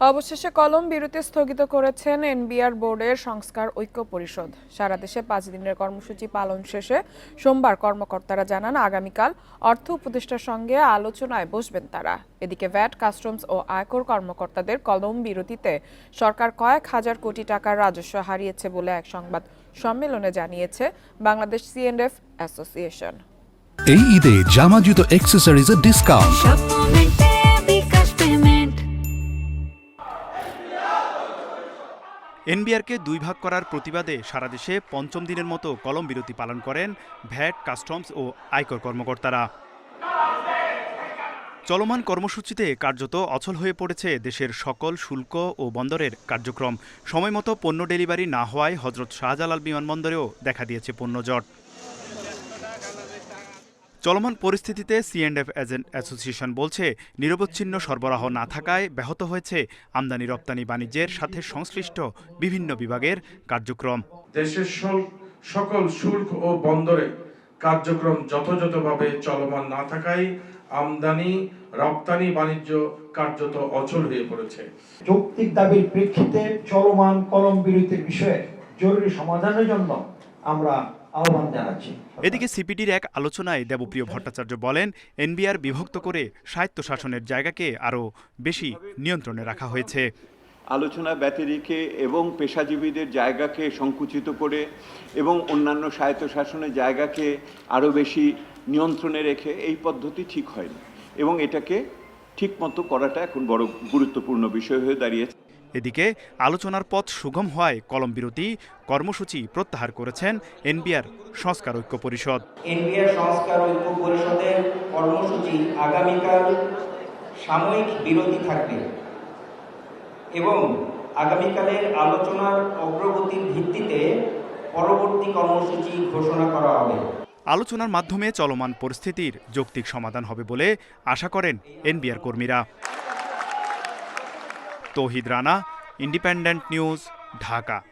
অবশেষে কলম বিরতি স্থগিত করেছেন এনবিআর বোর্ডের সংস্কার ঐক্য পরিষদ। সারা দেশে পাঁচ দিনের কর্মসূচি পালন শেষে সোমবার কর্মকর্তারা জানান আগামীকাল অর্থ উপদেষ্টার সঙ্গে আলোচনায় বসবেন তারা। এদিকে ভ্যাট কাস্টমস ও আয়কর কর্মকর্তাদের কলম বিরতিতে সরকার কয়েক হাজার কোটি টাকার রাজস্ব হারিয়েছে বলে এক সংবাদ সম্মেলনে জানিয়েছে বাংলাদেশ সিএনএফ অ্যাসোসিয়েশন। এই ঈদে জামা জুতো অ্যাক্সেসরিজের ডিসকাউন্ট এনবিআরকে দুই ভাগ করার প্রতিবাদে সারা দেশে পঞ্চম দিনের মতো কলম বিরতি পালন করেন ভ্যাট, কাস্টমস ও আয়কর কর্মকর্তারা। চলমান কর্মসূচিতে কার্যত অচল হয়ে পড়েছে দেশের সকল শুল্ক ও বন্দরের কার্যক্রম। সময়মতো পণ্য ডেলিভারি না হওয়ায় হজরত শাহজালাল বিমানবন্দরেও দেখা দিয়েছে পণ্য জট। চলমান পরিস্থিতিতে সিএন্ডএফ এজেন্ট অ্যাসোসিয়েশন বলছে নিরবচ্ছিন্ন সরবরাহ না থাকায় ব্যাহত হয়েছে আমদানি রপ্তানি বাণিজ্যের সাথে সংশ্লিষ্ট বিভিন্ন বিভাগের কার্যক্রম। দেশের সকল শুল্ক ও বন্দরে কার্যক্রম যথাযথভাবে চলমান না থাকায় আমদানি রপ্তানি বাণিজ্য কার্যত অচল হয়ে পড়েছে। যৌক্তিক দাবির প্রেক্ষিতে চলমান কলম বিরতির বিষয়ে জরুরি সমাধানের জন্য আমরা আহ্বান জানাচ্ছি। এদিকে সিপিডির এক আলোচনায় দেবপ্রিয় ভট্টাচার্য বলেন এনবিআর বিভক্ত করে স্বায়ত্তশাসনের জায়গাকে আরও বেশি নিয়ন্ত্রণে রাখা হয়েছে। আলোচনা ব্যতিরিকে এবং পেশাজীবীদের জায়গাকে সংকুচিত করে এবং অন্যান্য স্বায়ত্তশাসনের জায়গাকে আরও বেশি নিয়ন্ত্রণে রেখে এই পদ্ধতি ঠিক হয়নি এবং এটাকে ঠিকমতো করাটা এখন বড় গুরুত্বপূর্ণ বিষয় হয়ে দাঁড়িয়েছে। এদিকে আলোচনার পথ সুগম হওয়ায় কলম বিরতি কর্মসূচি প্রত্যাহার করেছেন এনবিআর সংস্কার ঐক্য পরিষদ। এনবিআর সংস্কার ঐক্য পরিষদের কর্মসূচি আগামীকাল সাময়িক বিরতি থাকবে এবং আগামীকালের আলোচনার অগ্রগতির ভিত্তিতে পরবর্তী কর্মসূচি ঘোষণা করা হবে। আলোচনার মাধ্যমে চলমান পরিস্থিতির যৌক্তিক সমাধান হবে বলে আশা করেন এনবিআর কর্মীরা। Tohid Rana independent news Dhaka.